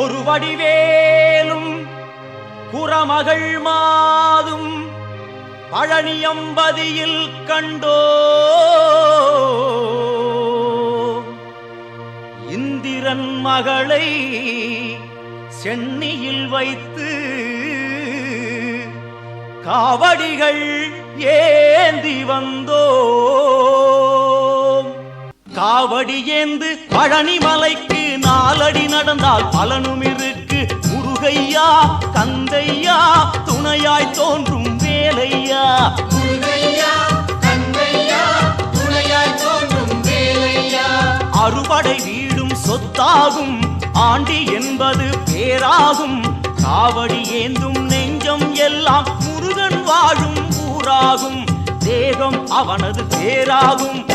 ஒரு வடிவேலும் குறமகள் மாதும் பழனியம்பதியில் கண்டோ. இந்திரன் மகளை சென்னியில் வைத்து காவடிகள் ஏந்தி வந்தோ. காவடி ஏந்து பழனி மலைக்கு நாலடி நடந்தால் பலனும் இருக்கு. முருகையா கந்தையா துணையாய் தோன்றும் வேலையா. முருகையா கந்தையா துணையாய் தோன்றும் வேலையா. அறுபடை வீடும் சொத்தாகும். ஆண்டி என்பது பேராகும். காவடி ஏந்தும் நெஞ்சம் எல்லாம் முருகன் வாழும் ஊராகும். தேகம் அவனது பேராகும்.